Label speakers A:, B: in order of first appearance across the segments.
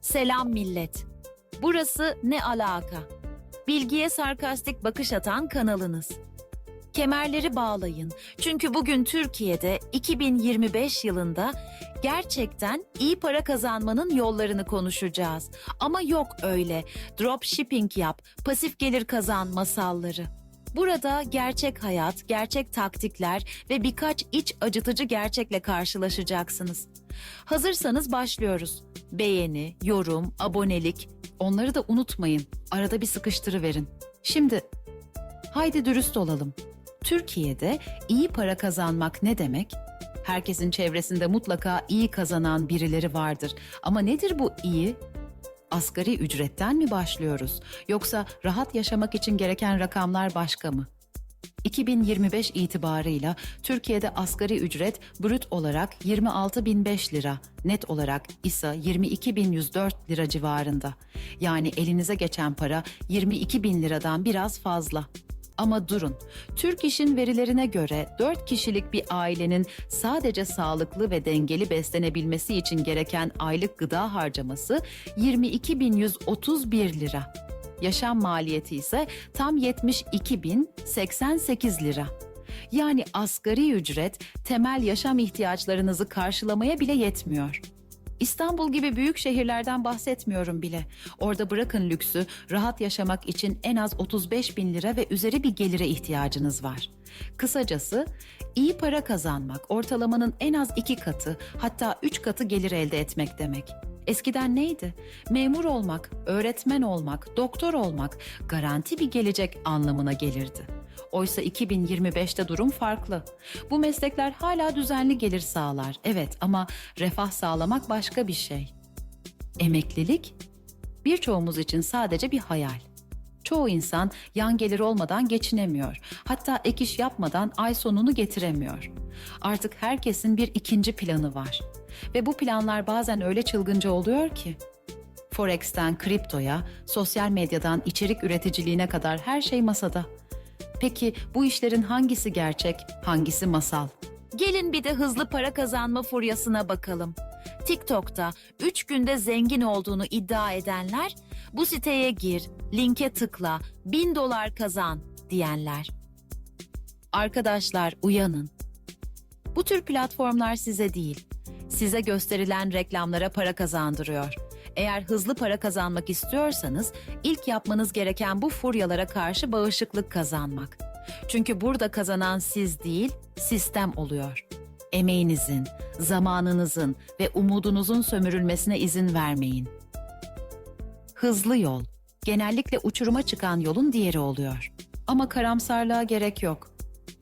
A: Selam millet. Burası Ne Alaka? Bilgiye sarkastik bakış atan kanalınız. Kemerleri bağlayın. Çünkü bugün Türkiye'de 2025 yılında gerçekten iyi para kazanmanın yollarını konuşacağız. Ama yok öyle dropshipping yap, pasif gelir kazan masalları. Burada gerçek hayat, gerçek taktikler ve birkaç iç acıtıcı gerçekle karşılaşacaksınız. Hazırsanız başlıyoruz. Beğeni, yorum, abonelik onları da unutmayın. Arada bir sıkıştırıverin. Şimdi haydi dürüst olalım. Türkiye'de iyi para kazanmak ne demek? Herkesin çevresinde mutlaka iyi kazanan birileri vardır. Ama nedir bu iyi? Asgari ücretten mi başlıyoruz? Yoksa rahat yaşamak için gereken rakamlar başka mı? 2025 itibarıyla Türkiye'de asgari ücret brüt olarak 26.005 lira, net olarak ise 22.104 lira civarında. Yani elinize geçen para 22.000 liradan biraz fazla. Ama durun, Türk İş'in verilerine göre 4 kişilik bir ailenin sadece sağlıklı ve dengeli beslenebilmesi için gereken aylık gıda harcaması 22.131 lira. Yaşam maliyeti ise tam 72.088 lira. Yani asgari ücret temel yaşam ihtiyaçlarınızı karşılamaya bile yetmiyor. İstanbul gibi büyük şehirlerden bahsetmiyorum bile. Orada bırakın lüksü, rahat yaşamak için en az 35 bin lira ve üzeri bir gelire ihtiyacınız var. Kısacası iyi para kazanmak ortalamanın en az iki katı hatta üç katı gelir elde etmek demek. Eskiden neydi? Memur olmak, öğretmen olmak, doktor olmak garanti bir gelecek anlamına gelirdi. Oysa 2025'te durum farklı. Bu meslekler hala düzenli gelir sağlar. Evet ama refah sağlamak başka bir şey. Emeklilik birçoğumuz için sadece bir hayal. Çoğu insan yan gelir olmadan geçinemiyor. Hatta ek iş yapmadan ay sonunu getiremiyor. Artık herkesin bir ikinci planı var. Ve bu planlar bazen öyle çılgınca oluyor ki. Forex'ten kriptoya, sosyal medyadan içerik üreticiliğine kadar her şey masada. Peki bu işlerin hangisi gerçek, hangisi masal? Gelin bir de hızlı para kazanma furyasına bakalım. TikTok'ta 3 günde zengin olduğunu iddia edenler, bu siteye gir, linke tıkla, 1000 dolar kazan diyenler. Arkadaşlar uyanın. Bu tür platformlar size değil, size gösterilen reklamlara para kazandırıyor. Eğer hızlı para kazanmak istiyorsanız ilk yapmanız gereken bu furyalara karşı bağışıklık kazanmak. Çünkü burada kazanan siz değil, sistem oluyor. Emeğinizin, zamanınızın ve umudunuzun sömürülmesine izin vermeyin. Hızlı yol, genellikle uçuruma çıkan yolun diğeri oluyor. Ama karamsarlığa gerek yok.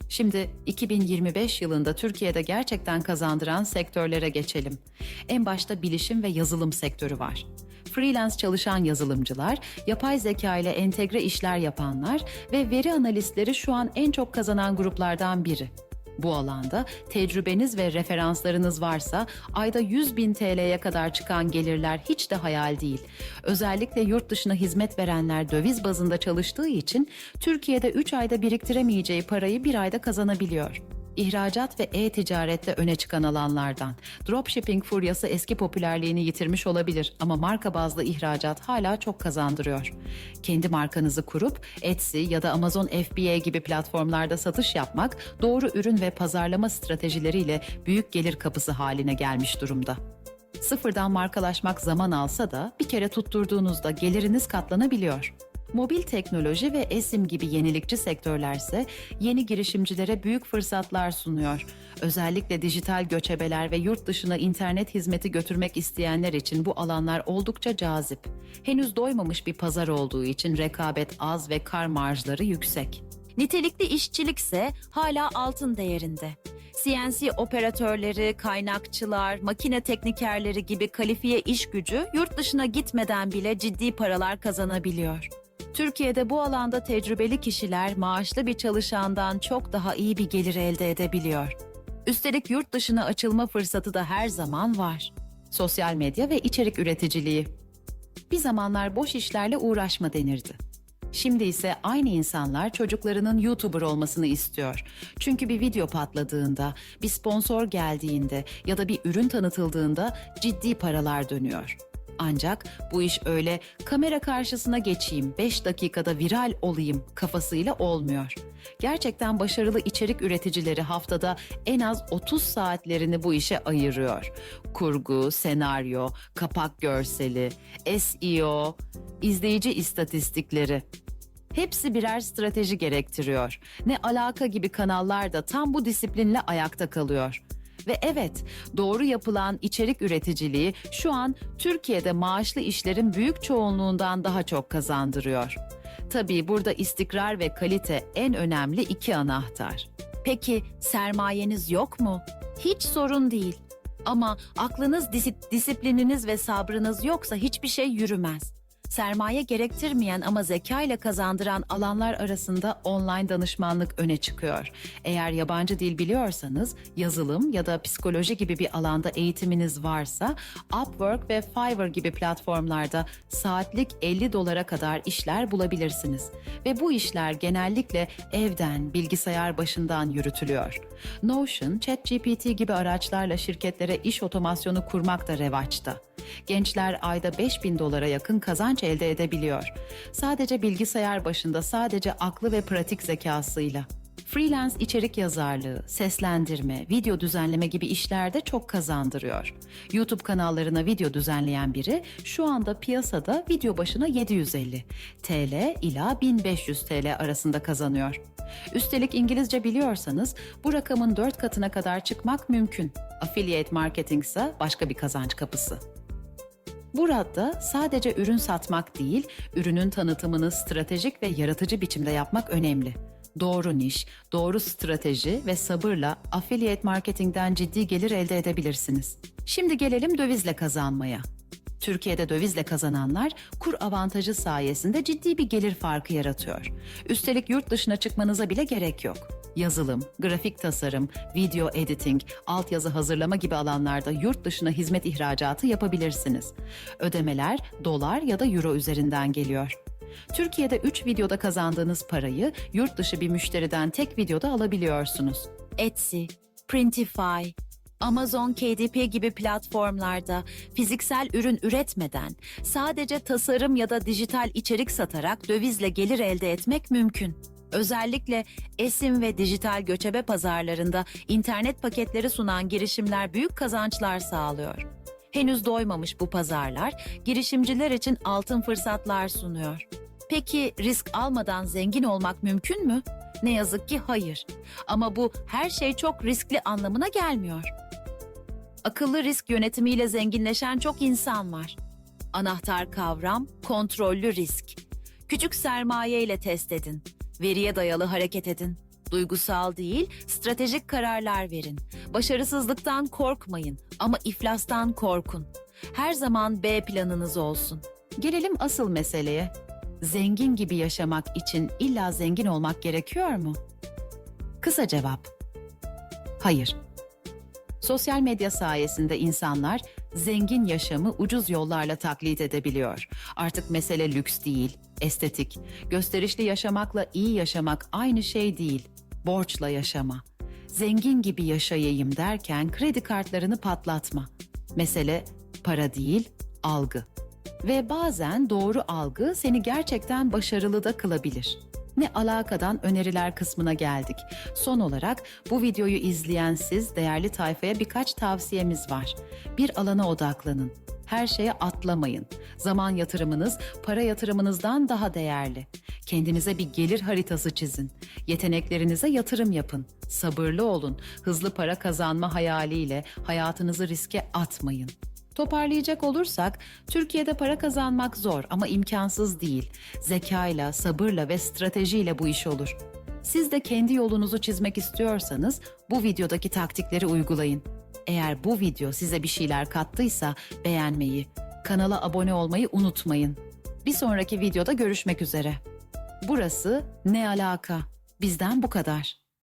A: Şimdi 2025 yılında Türkiye'de gerçekten kazandıran sektörlere geçelim. En başta bilişim ve yazılım sektörü var. Freelance çalışan yazılımcılar, yapay zeka ile entegre işler yapanlar ve veri analistleri şu an en çok kazanan gruplardan biri. Bu alanda tecrübeniz ve referanslarınız varsa ayda 100 bin TL'ye kadar çıkan gelirler hiç de hayal değil. Özellikle yurt dışına hizmet verenler döviz bazında çalıştığı için Türkiye'de 3 ayda biriktiremeyeceği parayı bir ayda kazanabiliyor. İhracat ve e-ticarette öne çıkan alanlardan. Dropshipping furyası eski popülerliğini yitirmiş olabilir ama marka bazlı ihracat hala çok kazandırıyor. Kendi markanızı kurup Etsy ya da Amazon FBA gibi platformlarda satış yapmak doğru ürün ve pazarlama stratejileriyle büyük gelir kapısı haline gelmiş durumda. Sıfırdan markalaşmak zaman alsa da bir kere tutturduğunuzda geliriniz katlanabiliyor. Mobil teknoloji ve esim gibi yenilikçi sektörlerse yeni girişimcilere büyük fırsatlar sunuyor. Özellikle dijital göçebeler ve yurt dışına internet hizmeti götürmek isteyenler için bu alanlar oldukça cazip. Henüz doymamış bir pazar olduğu için rekabet az ve kar marjları yüksek. Nitelikli işçilikse hala altın değerinde. CNC operatörleri, kaynakçılar, makine teknikerleri gibi kalifiye iş gücü yurt dışına gitmeden bile ciddi paralar kazanabiliyor. Türkiye'de bu alanda tecrübeli kişiler maaşlı bir çalışandan çok daha iyi bir gelir elde edebiliyor. Üstelik yurt dışına açılma fırsatı da her zaman var. Sosyal medya ve içerik üreticiliği. Bir zamanlar boş işlerle uğraşma denirdi. Şimdi ise aynı insanlar çocuklarının YouTuber olmasını istiyor. Çünkü bir video patladığında, bir sponsor geldiğinde ya da bir ürün tanıtıldığında ciddi paralar dönüyor. Ancak bu iş öyle kamera karşısına geçeyim, 5 dakikada viral olayım kafasıyla olmuyor. Gerçekten başarılı içerik üreticileri haftada en az 30 saatlerini bu işe ayırıyor. Kurgu, senaryo, kapak görseli, SEO, izleyici istatistikleri. Hepsi birer strateji gerektiriyor. Ne alaka gibi kanallar da tam bu disiplinle ayakta kalıyor. Ve evet, doğru yapılan içerik üreticiliği şu an Türkiye'de maaşlı işlerin büyük çoğunluğundan daha çok kazandırıyor. Tabii burada istikrar ve kalite en önemli iki anahtar. Peki sermayeniz yok mu? Hiç sorun değil. Ama aklınız, disi- disiplininiz ve sabrınız yoksa hiçbir şey yürümez. Sermaye gerektirmeyen ama zeka ile kazandıran alanlar arasında online danışmanlık öne çıkıyor. Eğer yabancı dil biliyorsanız, yazılım ya da psikoloji gibi bir alanda eğitiminiz varsa, Upwork ve Fiverr gibi platformlarda saatlik 50 dolara kadar işler bulabilirsiniz. Ve bu işler genellikle evden, bilgisayar başından yürütülüyor. Notion, ChatGPT gibi araçlarla şirketlere iş otomasyonu kurmak da revaçta. Gençler ayda 5000 dolara yakın kazanç elde edebiliyor. Sadece bilgisayar başında sadece aklı ve pratik zekasıyla. Freelance içerik yazarlığı, seslendirme, video düzenleme gibi işlerde çok kazandırıyor. YouTube kanallarına video düzenleyen biri şu anda piyasada video başına 750 TL ila 1500 TL arasında kazanıyor. Üstelik İngilizce biliyorsanız bu rakamın 4 katına kadar çıkmak mümkün. Affiliate marketing ise başka bir kazanç kapısı. Burada sadece ürün satmak değil, ürünün tanıtımını stratejik ve yaratıcı biçimde yapmak önemli. Doğru niş, doğru strateji ve sabırla affiliate marketingden ciddi gelir elde edebilirsiniz. Şimdi gelelim dövizle kazanmaya. Türkiye'de dövizle kazananlar kur avantajı sayesinde ciddi bir gelir farkı yaratıyor. Üstelik yurt dışına çıkmanıza bile gerek yok. Yazılım, grafik tasarım, video editing, altyazı hazırlama gibi alanlarda yurt dışına hizmet ihracatı yapabilirsiniz. Ödemeler dolar ya da euro üzerinden geliyor. Türkiye'de 3 videoda kazandığınız parayı yurt dışı bir müşteriden tek videoda alabiliyorsunuz. Etsy, Printify, Amazon KDP gibi platformlarda fiziksel ürün üretmeden sadece tasarım ya da dijital içerik satarak dövizle gelir elde etmek mümkün. Özellikle esim ve dijital göçebe pazarlarında internet paketleri sunan girişimler büyük kazançlar sağlıyor. Henüz doymamış bu pazarlar girişimciler için altın fırsatlar sunuyor. Peki risk almadan zengin olmak mümkün mü? Ne yazık ki hayır. Ama bu her şey çok riskli anlamına gelmiyor. Akıllı risk yönetimiyle zenginleşen çok insan var. Anahtar kavram kontrollü risk. Küçük sermaye ile test edin. Veriye dayalı hareket edin. Duygusal değil, stratejik kararlar verin. Başarısızlıktan korkmayın ama iflastan korkun. Her zaman B planınız olsun. Gelelim asıl meseleye. Zengin gibi yaşamak için illa zengin olmak gerekiyor mu? Kısa cevap. Hayır. Sosyal medya sayesinde insanlar zengin yaşamı ucuz yollarla taklit edebiliyor. Artık mesele lüks değil, estetik. Gösterişli yaşamakla iyi yaşamak aynı şey değil. Borçla yaşama. Zengin gibi yaşayayım derken kredi kartlarını patlatma. Mesele para değil, algı. Ve bazen doğru algı seni gerçekten başarılı da kılabilir. Ne alakadan öneriler kısmına geldik. Son olarak bu videoyu izleyen siz değerli tayfaya birkaç tavsiyemiz var. Bir alana odaklanın. Her şeye atlamayın. Zaman yatırımınız para yatırımınızdan daha değerli. Kendinize bir gelir haritası çizin. Yeteneklerinize yatırım yapın. Sabırlı olun. Hızlı para kazanma hayaliyle hayatınızı riske atmayın. Toparlayacak olursak, Türkiye'de para kazanmak zor ama imkansız değil. Zekayla, sabırla ve stratejiyle bu iş olur. Siz de kendi yolunuzu çizmek istiyorsanız bu videodaki taktikleri uygulayın. Eğer bu video size bir şeyler kattıysa beğenmeyi, kanala abone olmayı unutmayın. Bir sonraki videoda görüşmek üzere. Burası Ne Alaka? Bizden bu kadar.